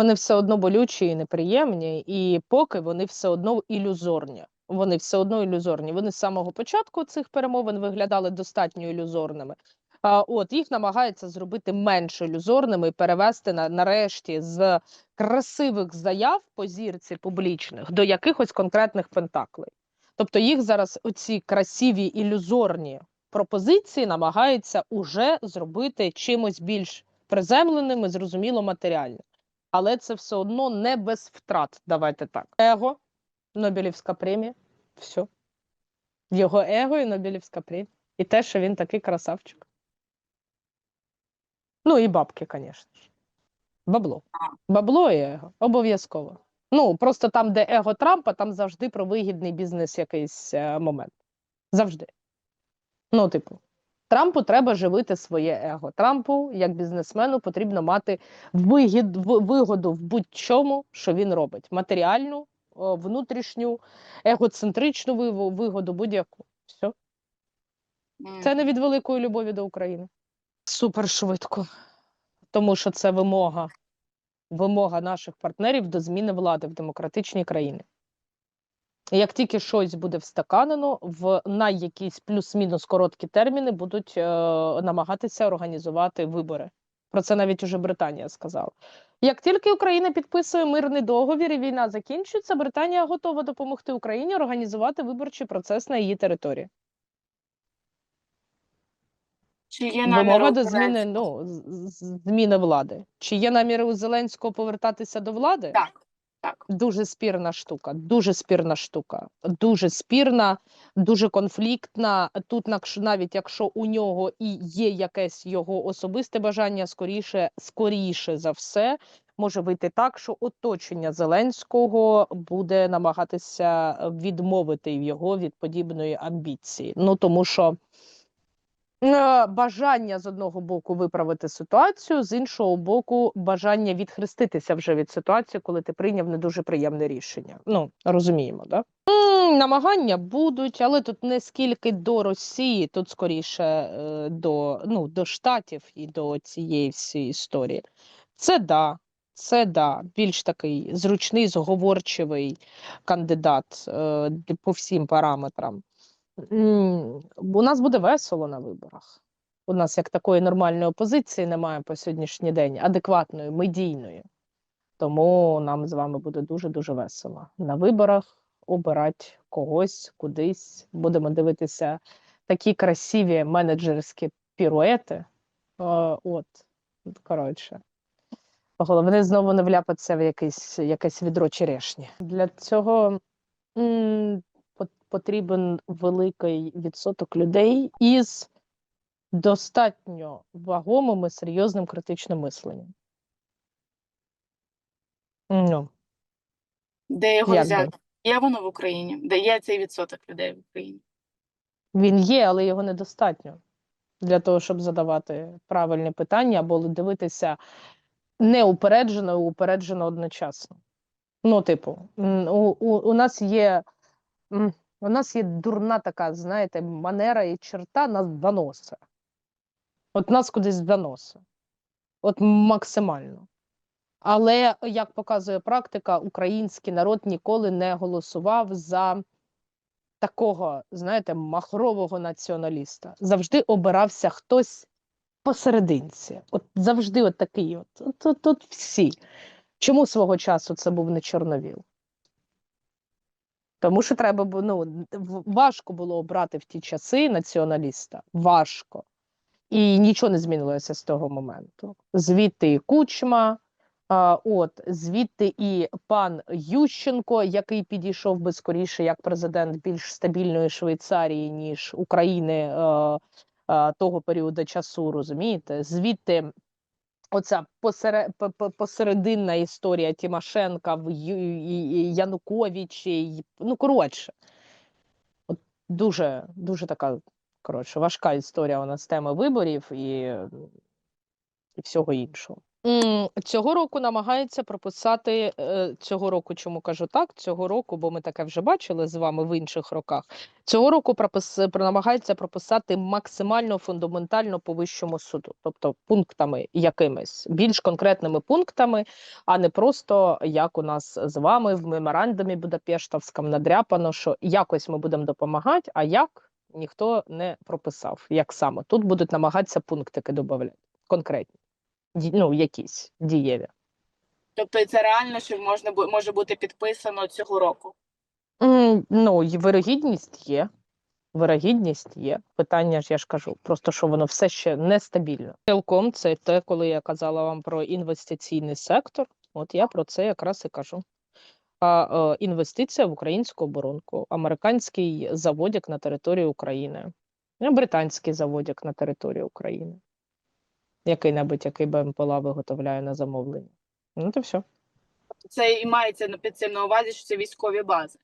Вони все одно болючі і неприємні, і поки вони все одно ілюзорні. Вони все одно ілюзорні. Вони з самого початку цих перемовин виглядали достатньо ілюзорними. А от їх намагаються зробити менш ілюзорними і перевести на нарешті з красивих заяв по зірці публічних до якихось конкретних пентаклей. Тобто їх зараз оці красиві ілюзорні пропозиції намагаються уже зробити чимось більш приземленим і зрозуміло матеріальним. Але це все одно не без втрат. Давайте так. Его, Нобелівська премія. Все. Його его і Нобелівська премія. І те, що він такий красавчик. Ну і бабки, звісно ж. Бабло. Бабло і его. Обов'язково. Ну, просто там, де его Трампа, там завжди про вигідний бізнес якийсь е, момент. Завжди. Ну, типу, Трампу треба живити своє его. Трампу, як бізнесмену, потрібно мати вигід, вигоду в будь-чому, що він робить. Матеріальну, внутрішню, егоцентричну вигоду, будь-яку. Все. Це не від великої любові до України. Супер швидко. Тому що це вимога, вимога наших партнерів до зміни влади в демократичній країні. Як тільки щось буде встаканено, в на якісь плюс-мінус короткі терміни будуть е, намагатися організувати вибори. Про це навіть уже Британія сказала. Як тільки Україна підписує мирний договір і війна закінчується, Британія готова допомогти Україні організувати виборчий процес на її території. Чи є намір Вимога до зміни ну, зміни влади. Чи є наміри у Зеленського повертатися до влади? Так, так. Дуже спірна штука, дуже спірна штука, дуже спірна, дуже конфліктна. Тут навіть якщо у нього і є якесь його особисте бажання, скоріше, скоріше за все, може вийти так, що оточення Зеленського буде намагатися відмовити його від подібної амбіції. Ну тому що. Е, Бажання з одного боку виправити ситуацію, з іншого боку, бажання відхреститися вже від ситуації, коли ти прийняв не дуже приємне рішення. Ну розуміємо, да? Намагання будуть, але тут не скільки до Росії, тут скоріше е, до, ну, до Штатів і до цієї всієї історії. Це да, це да, більш такий зручний, зговорчивий кандидат е, по всім параметрам. У нас буде весело на виборах. У нас як такої нормальної опозиції немає по сьогоднішній день, адекватної, медійної. Тому нам з вами буде дуже-дуже весело. На виборах обирати когось кудись. Будемо дивитися такі красиві менеджерські піруети. От, коротше. Головне знову не вляпатися в якесь, якесь відро черешні. Для цього потрібен великий відсоток людей із достатньо вагомим і серйозним критичним мисленням. Ну, Де його Як би? взяти? Є воно в Україні? Де є цей відсоток людей в Україні? він є, але його недостатньо для того, щоб задавати правильні питання або дивитися неупереджено і упереджено одночасно. Ну, типу, у, у, у нас є. У нас є дурна така, знаєте, манера і черта нас заносить. От нас кудись заносить. От максимально. Але, як показує практика, український народ ніколи не голосував за такого, знаєте, махрового націоналіста. Завжди обирався хтось посерединці. От завжди от такий от. От, от, от всі. Чому свого часу це був не Чорновіл? Тому що треба ну, важко було обрати в ті часи націоналіста. Важко. І нічого не змінилося з того моменту. Звідти і Кучма, а, от, звідти і пан Ющенко, який підійшов би скоріше як президент більш стабільної Швейцарії, ніж України е, е, того періоду часу, розумієте? Звідти оця посере, по- по- посерединна історія Тимошенка в Януковичі, ну коротше, от дуже, дуже така коротше, важка історія у нас теми виборів і, і всього іншого. Цього року намагається прописати е, цього року. Чому кажу так? Цього року, бо ми таке вже бачили з вами в інших роках. Цього року пропис, про- намагається прописати максимально фундаментально по вищому суду, тобто пунктами якимись більш конкретними пунктами, а не просто як у нас з вами в меморандумі Будапештовському надряпано, що якось ми будемо допомагати, а як ніхто не прописав. Як саме тут будуть намагатися пунктики додати конкретні ну, якісь дієві. Тобто це реально, що можна може бути підписано цього року. М, Ну, і вирогідність є. Вирогідність є. Питання ж я ж кажу, просто що воно все ще нестабільно. Цілком це те, коли я казала вам про інвестиційний сектор. От я про це якраз і кажу. А е, інвестиція в українську оборонку, американський заводик на території України, британський заводик на території України, який-небудь, який БМПЛА виготовляє на замовлення. Ну, то все. Це і мається на- під цим на увазі, що це військові бази.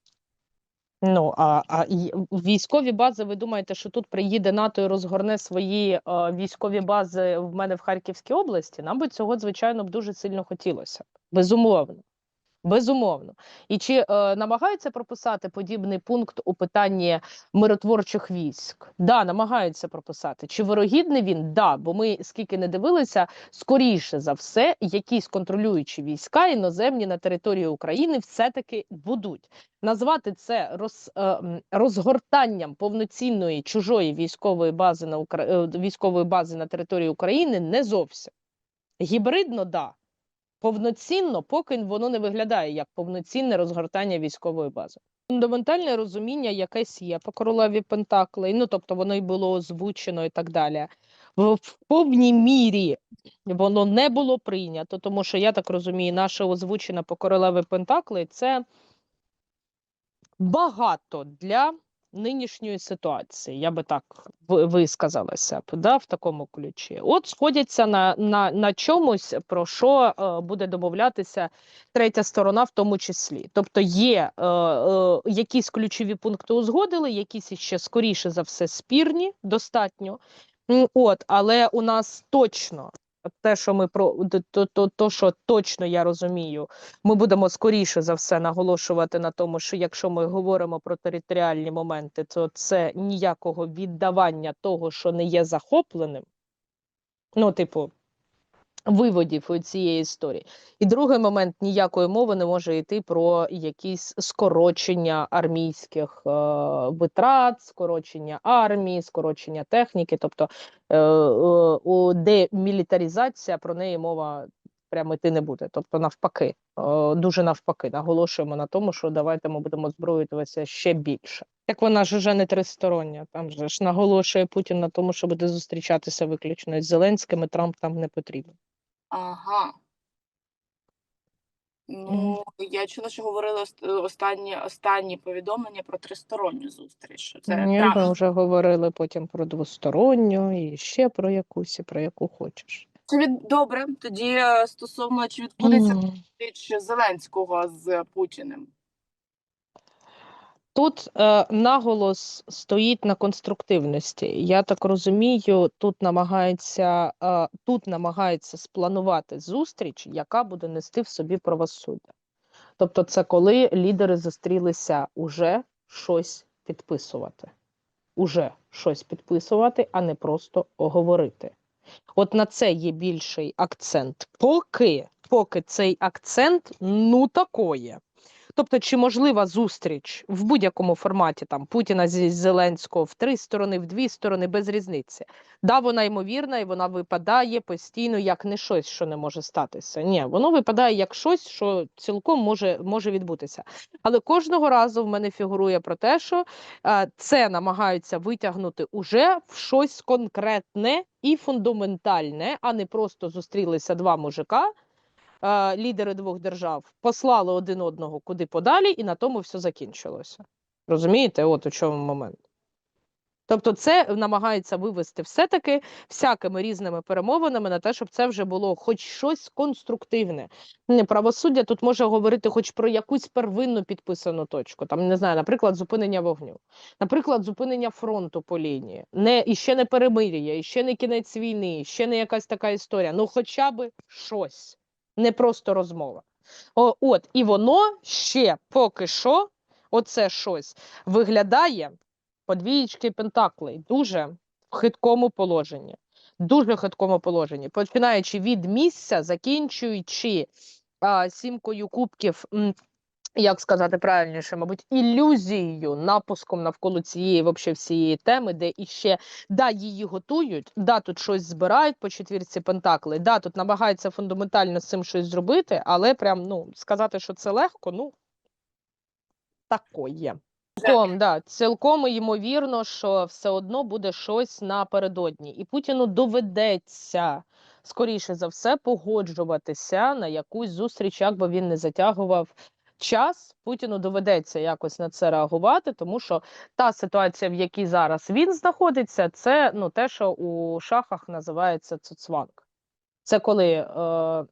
Ну, а, а і військові бази, ви думаєте, що тут приїде НАТО і розгорне свої а, військові бази в мене в Харківській області? Нам би цього, звичайно, б дуже сильно хотілося. Безумовно. Безумовно. І чи е, намагаються прописати подібний пункт у питанні миротворчих військ? Да, намагаються прописати. Чи вирогідний він? Да, бо ми скільки не дивилися, скоріше за все, якісь контролюючі війська іноземні на території України все-таки будуть. Назвати це роз, е, розгортанням повноцінної чужої військової бази на Укра... е, військової бази на території України не зовсім. Гібридно, да. Повноцінно, поки воно не виглядає як повноцінне розгортання військової бази. Фундаментальне розуміння якесь є по королеві Пентаклей, ну тобто воно й було озвучено і так далі. В, повній мірі воно не було прийнято, тому що я так розумію, наше озвучене по королеві Пентаклей це багато для нинішньої ситуації. Я би так висказалася да, в такому ключі. От сходяться на, на, на чомусь, про що е, буде домовлятися третя сторона, в тому числі. Тобто є е, е, якісь ключові пункти узгодили, якісь ще скоріше за все спірні, достатньо. От, але у нас точно те, що ми про то, то, то, що точно я розумію, ми будемо скоріше за все наголошувати на тому, що якщо ми говоримо про територіальні моменти, то це ніякого віддавання того, що не є захопленим. Ну, типу, виводів у цієї історії. І другий момент ніякої мови не може йти про якісь скорочення армійських е, витрат, скорочення армії, скорочення техніки. Тобто е, е, у демілітаризація про неї мова прямо йти не буде. Тобто, навпаки, е, дуже навпаки, наголошуємо на тому, що давайте ми будемо зброюватися ще більше. Так вона ж уже не тристороння. Там же ж наголошує Путін на тому, що буде зустрічатися виключно з Зеленським, і Трамп там не потрібен. Ага. Ну, я чула, що говорили ост- останні, останні повідомлення про тристоронню зустріч. що Це Ні, Трамп. ми вже говорили потім про двосторонню і ще про якусь, і про яку хочеш. Чи від добре? Тоді е, стосовно чи відбудеться М. зустріч Зеленського з Путіним? Тут е, наголос стоїть на конструктивності. Я так розумію, тут намагається, е, тут намагається спланувати зустріч, яка буде нести в собі правосуддя. Тобто, це коли лідери зустрілися уже щось підписувати. Уже щось підписувати, а не просто говорити. От на це є більший акцент. Поки, поки цей акцент ну такої. Тобто, чи можлива зустріч в будь-якому форматі там Путіна зі Зеленського в три сторони, в дві сторони, без різниці. Да, вона ймовірна і вона випадає постійно як не щось, що не може статися. Ні, воно випадає як щось, що цілком може, може відбутися. Але кожного разу в мене фігурує про те, що е, це намагаються витягнути уже в щось конкретне і фундаментальне, а не просто зустрілися два мужика лідери двох держав послали один одного куди подалі, і на тому все закінчилося. Розумієте, от у чому момент. Тобто, це намагається вивести все-таки всякими різними перемовинами на те, щоб це вже було хоч щось конструктивне. Правосуддя тут може говорити хоч про якусь первинну підписану точку. Там не знаю, наприклад, зупинення вогню, наприклад, зупинення фронту по лінії, не і ще не перемир'я, і ще не кінець війни, ще не якась така історія. Ну, хоча би щось, не просто розмова. О, от і воно ще поки що, оце щось виглядає подвієчки Пентаклей дуже в хиткому положенні. Дуже хиткому положенні, починаючи від місця, закінчуючи а, сімкою кубків, як сказати правильніше, мабуть, ілюзією, напуском навколо цієї вообще всієї теми, де іще да, її готують, да, тут щось збирають по четвірці Пентаклей, да, тут намагаються фундаментально з цим щось зробити, але прям ну сказати, що це легко, ну такое. Цілком, да, цілком ймовірно, що все одно буде щось напередодні, і Путіну доведеться скоріше за все погоджуватися на якусь зустріч, як би він не затягував час. Путіну доведеться якось на це реагувати, тому що та ситуація, в якій зараз він знаходиться, це ну те, що у шахах називається цуцванг. Це коли е,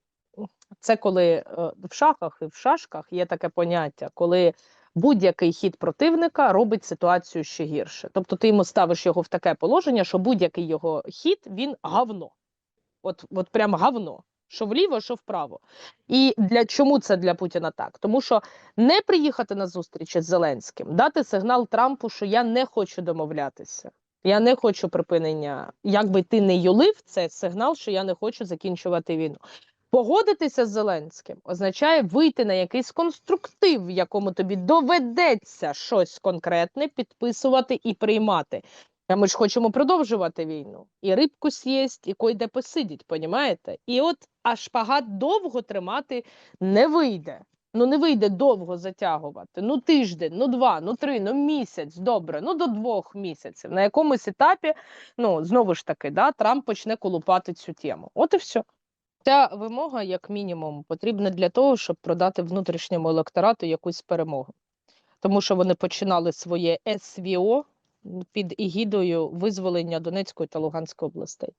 це коли е, в шахах і в шашках є таке поняття, коли будь-який хід противника робить ситуацію ще гірше. Тобто ти йому ставиш його в таке положення, що будь-який його хід він гавно. От, от прям гавно. Що вліво, що вправо. І для чому це для Путіна так? Тому що не приїхати на зустріч із Зеленським, дати сигнал Трампу, що я не хочу домовлятися. Я не хочу припинення. Якби ти не юлив, це сигнал, що я не хочу закінчувати війну. Погодитися з Зеленським означає вийти на якийсь конструктив, в якому тобі доведеться щось конкретне підписувати і приймати. А ми ж хочемо продовжувати війну. І рибку з'їсть, і койде посидіть, понімаєте? І от аж шпагат довго тримати не вийде. Ну не вийде довго затягувати. Ну тиждень, ну два, ну три, ну місяць, добре, ну до двох місяців. На якомусь етапі, ну знову ж таки, да, Трамп почне колупати цю тему. От і все. Ця вимога, як мінімум, потрібна для того, щоб продати внутрішньому електорату якусь перемогу. Тому що вони починали своє СВО під егідою визволення Донецької та Луганської областей.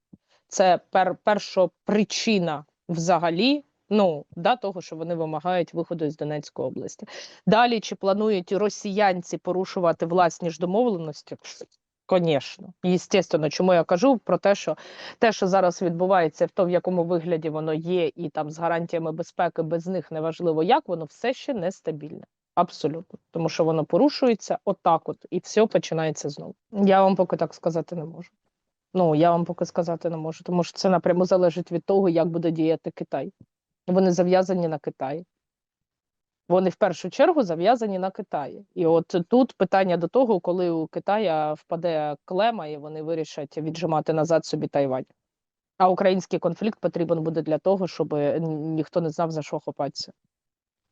Це пер, перша причина взагалі ну, да, того, що вони вимагають виходу з Донецької області. Далі, чи планують росіянці порушувати власні ж домовленості? Звісно, Єстественно, чому я кажу про те, що те, що зараз відбувається, в тому, в якому вигляді воно є, і там з гарантіями безпеки без них неважливо як, воно все ще нестабільне. Абсолютно, тому що воно порушується отак, от і все починається знову. Я вам поки так сказати не можу. Ну я вам поки сказати не можу, тому що це напряму залежить від того, як буде діяти Китай. Вони зав'язані на Китаї. Вони в першу чергу зав'язані на Китаї. І от тут питання до того, коли у Китая впаде клема, і вони вирішать віджимати назад собі Тайвань. А український конфлікт потрібен буде для того, щоб ніхто не знав за що хопатися.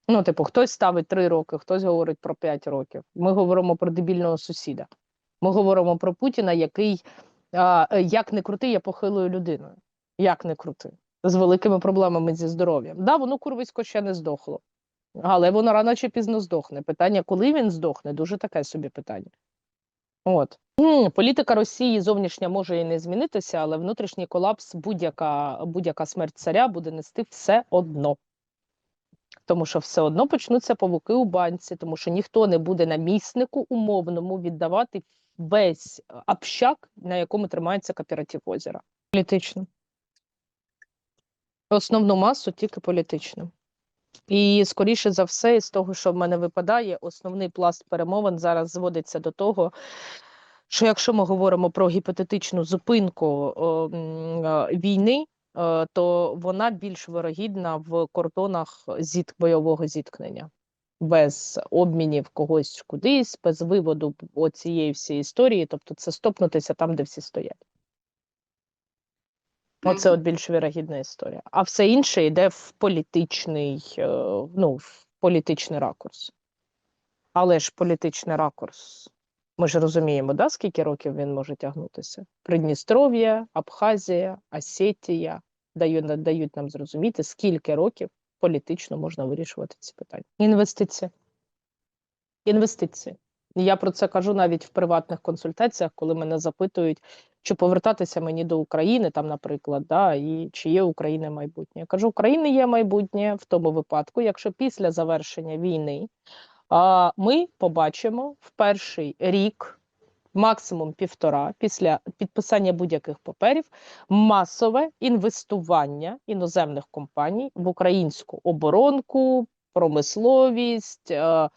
Ну, типу, хтось ставить три роки, хтось говорить про п'ять років. Ми говоримо про дебільного сусіда. Ми говоримо про Путіна, який а, як не крути, є похилою людиною. Як не крути, з великими проблемами зі здоров'ям. Да, воно курвисько ще не здохло, але воно рано чи пізно здохне. Питання, коли він здохне, дуже таке собі питання. От політика Росії зовнішня може і не змінитися, але внутрішній колапс, будь-яка будь-яка смерть царя буде нести все одно. Тому що все одно почнуться павуки у банці, тому що ніхто не буде наміснику умовному віддавати весь общак, на якому тримається кооператив озера. Політично. Основну масу тільки політично. І скоріше за все, з того, що в мене випадає, основний пласт перемовин зараз зводиться до того, що якщо ми говоримо про гіпотетичну зупинку о, м, е, війни, е, то вона більш вирогідна в кордонах зіт... бойового зіткнення, без обмінів когось кудись, без виводу цієї всієї історії, тобто це стопнутися там, де всі стоять. Оце от більш вірогідна історія. А все інше йде в політичний, е, ну, в політичний ракурс. Але ж політичний ракурс. Ми ж розуміємо, да, скільки років він може тягнутися? Придністров'я, Абхазія, Осетія дають, дають нам зрозуміти, скільки років політично можна вирішувати ці питання. Інвестиції. Інвестиції. Я про це кажу навіть в приватних консультаціях, коли мене запитують, чи повертатися мені до України, там, наприклад, да, і чи є у України майбутнє. Я кажу, України є майбутнє в тому випадку, якщо після завершення війни ми побачимо в перший рік, максимум півтора, після підписання будь-яких паперів, масове інвестування іноземних компаній в українську оборонку, промисловість, е,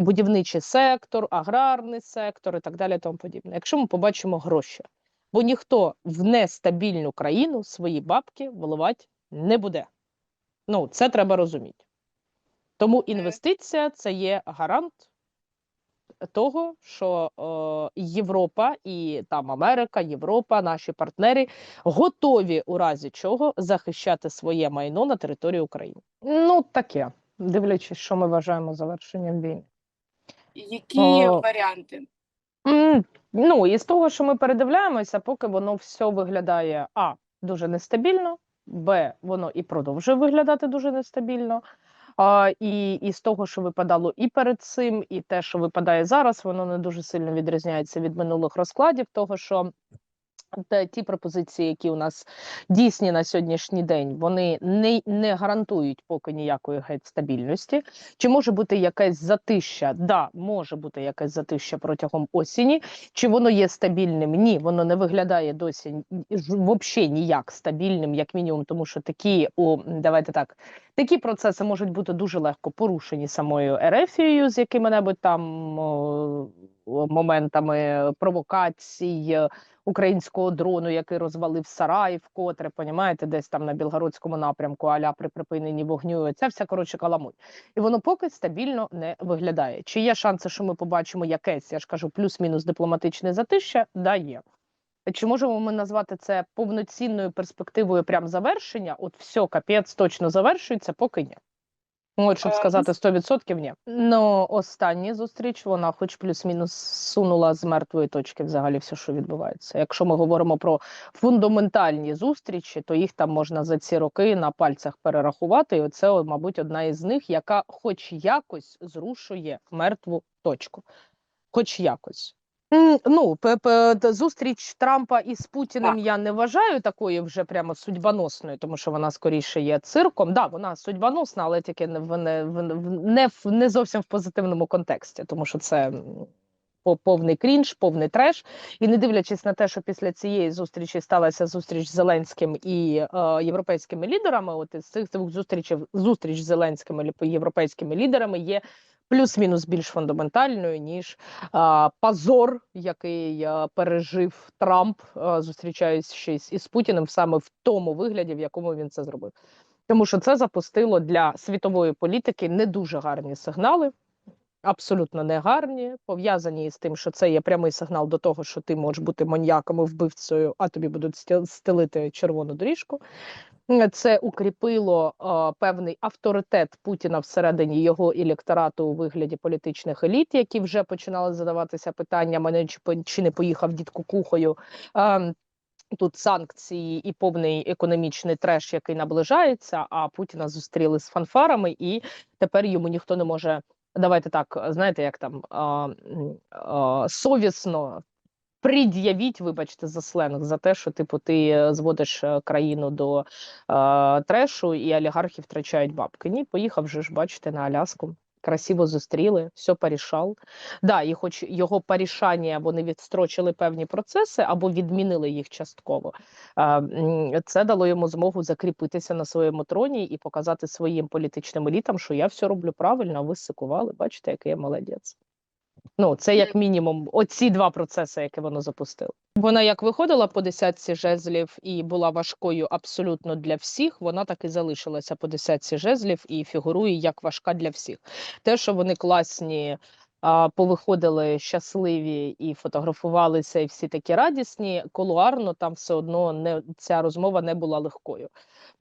будівничий сектор, аграрний сектор і так далі. Тому подібне. Якщо ми побачимо гроші, бо ніхто в нестабільну країну свої бабки вливати не буде. Ну, це треба розуміти. Тому інвестиція це є гарант того, що е, Європа і там Америка, Європа, наші партнери готові у разі чого захищати своє майно на території України. Ну таке, дивлячись, що ми вважаємо завершенням війни. Які О. варіанти? Ну, і з того, що ми передивляємося, поки воно все виглядає а дуже нестабільно, б воно і продовжує виглядати дуже нестабільно. І, і з того, що випадало і перед цим, і те, що випадає зараз, воно не дуже сильно відрізняється від минулих розкладів, того що те, ті пропозиції, які у нас дійсні на сьогоднішній день, вони не, не гарантують поки ніякої геть стабільності. Чи може бути якесь затища? Да, може бути якесь затища протягом осені. Чи воно є стабільним? Ні, воно не виглядає досі взагалі ніяк стабільним, як мінімум, тому що такі, о, давайте так, такі процеси можуть бути дуже легко порушені самою Ерефією з якими-небудь там о, моментами провокацій. е, Українського дрону, який розвалив сарай, вкотре, понімаєте, десь там на Білгородському напрямку, аля при припиненні вогню. Це все коротше каламуть. І воно поки стабільно не виглядає. Чи є шанси, що ми побачимо якесь, я ж кажу, плюс-мінус дипломатичне затища? Да, є. Чи можемо ми назвати це повноцінною перспективою прям завершення? От все, капець точно завершується, поки ні. От, щоб сказати 100% ні. Ну, остання зустріч, вона хоч плюс-мінус сунула з мертвої точки взагалі все, що відбувається. Якщо ми говоримо про фундаментальні зустрічі, то їх там можна за ці роки на пальцях перерахувати. І оце, мабуть, одна із них, яка хоч якось зрушує мертву точку. Хоч якось. Ну, зустріч Трампа із Путіним Так. я не вважаю такою вже прямо судьбоносною, тому що вона скоріше є цирком. Да, вона судьбоносна, але тільки не в не, в, не, в, не зовсім в позитивному контексті, тому що це по- повний крінж, повний треш. І не дивлячись на те, що після цієї зустрічі сталася зустріч з Зеленським і е, європейськими лідерами. От із цих двох зустрічей зустріч з Зеленськими лі- європейськими лідерами є плюс-мінус більш фундаментальною ніж а, позор, який а, пережив Трамп, а, зустрічаючись із Путіним саме в тому вигляді, в якому він це зробив. Тому що це запустило для світової політики не дуже гарні сигнали. Абсолютно негарні, пов'язані з тим, що це є прямий сигнал до того, що ти можеш бути маньяком і вбивцею, а тобі будуть стелити червону доріжку. Е, Це укріпило е, певний авторитет Путіна всередині його електорату у вигляді політичних еліт, які вже починали задаватися питаннями, чи, чи не поїхав дід кукухою. Е, Тут санкції і повний економічний треш, який наближається. А Путіна зустріли з фанфарами, і тепер йому ніхто не може. Давайте так, знаєте, як там а, а, совісно пред'явіть, вибачте, за сленг, за те, що типу ти е, зводиш е, країну до е, трешу, і олігархи втрачають бабки. Ні, поїхав же ж, бачите, на Аляску. Красиво зустріли, все порішав. Да, і хоч його порішання вони відстрочили певні процеси або відмінили їх частково. е, Це дало йому змогу закріпитися на своєму троні і показати своїм політичним елітам, що я все роблю правильно, а ви сикували. Бачите, який я молодець. Ну, це як мінімум оці два процеси, які воно запустило. Вона як виходила по десятці жезлів і була важкою абсолютно для всіх, вона так і залишилася по десятці жезлів і фігурує як важка для всіх. Те, що вони класні, повиходили щасливі і фотографувалися, і всі такі радісні, колуарно там все одно не ця розмова не була легкою.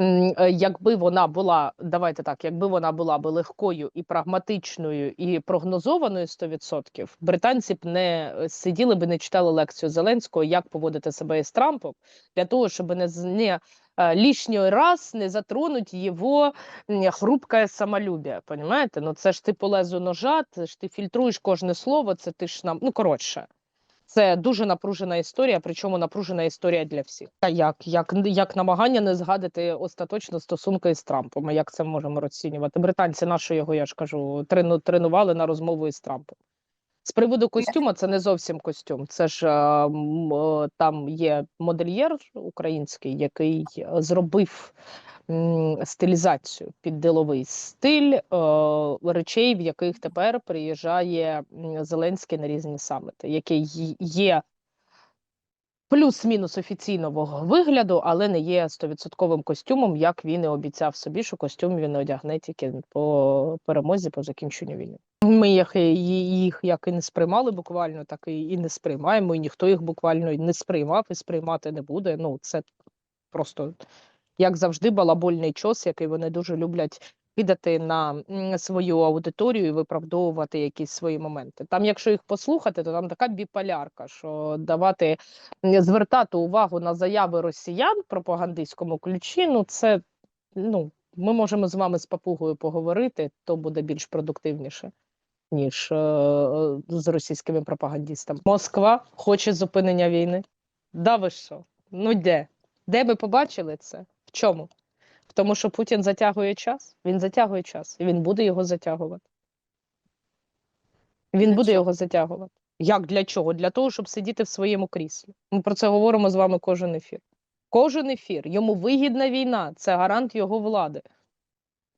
Е, Якби вона була, давайте так, якби вона була би легкою і прагматичною і прогнозованою 100%, британці б не е, сиділи би, не читали лекцію Зеленського, як поводити себе із Трампом, для того, щоб не, не лишний раз не затронуть його м, хрупке самолюбие. Понимаєте? Ну це ж ти по лезу ножа, це ж ти фільтруєш кожне слово, це ти ж нам. Ну коротше. Це дуже напружена історія, причому напружена історія для всіх. Та як, як, як намагання не згадати остаточно стосунки з Трампом. Як це можемо розцінювати? Британці наші його, я ж кажу, трену, тренували на розмову із Трампом. З приводу костюма, це не зовсім костюм. Це ж там є модельєр український, який е, зробив стилізацію під діловий стиль е, речей, в яких тепер приїжджає Зеленський на різні саміти, який є плюс-мінус офіційного вигляду, але не є стовідсотковим костюмом, як він і обіцяв собі, що костюм він одягне тільки по перемозі, по закінченню війни. Ми їх, їх як і не сприймали буквально, так і, і не сприймаємо, і ніхто їх буквально не сприймав і сприймати не буде. Ну, це просто, як завжди, балабольний час, який вони дуже люблять кидати на свою аудиторію і виправдовувати якісь свої моменти. Там, якщо їх послухати, то там така біполярка, що давати звертати увагу на заяви росіян пропагандистському ключі, ну це ну, ми можемо з вами з папугою поговорити, то буде більш продуктивніше. Ніж е, е, з російськими пропагандистами. Москва хоче зупинення війни. Да ви що? Ну де? Де ми побачили це? В чому? Тому, що Путін затягує час? Він затягує час, і він буде його затягувати. Він Для буде чого? його затягувати. Як для чого? Для того, щоб сидіти в своєму кріслі. Ми про це говоримо з вами кожен ефір. Кожен ефір. Йому вигідна війна, це гарант його влади.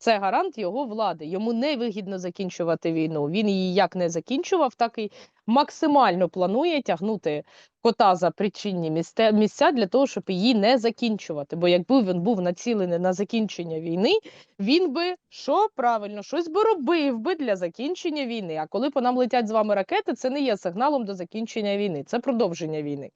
Це гарант його влади. Йому не вигідно закінчувати війну. Він її як не закінчував, так і максимально планує тягнути кота за причинні місця для того, щоб її не закінчувати. Бо якби він був націлений на закінчення війни, він би що правильно, щось би робив би для закінчення війни. А коли по нам летять з вами ракети, це не є сигналом до закінчення війни, це продовження війни.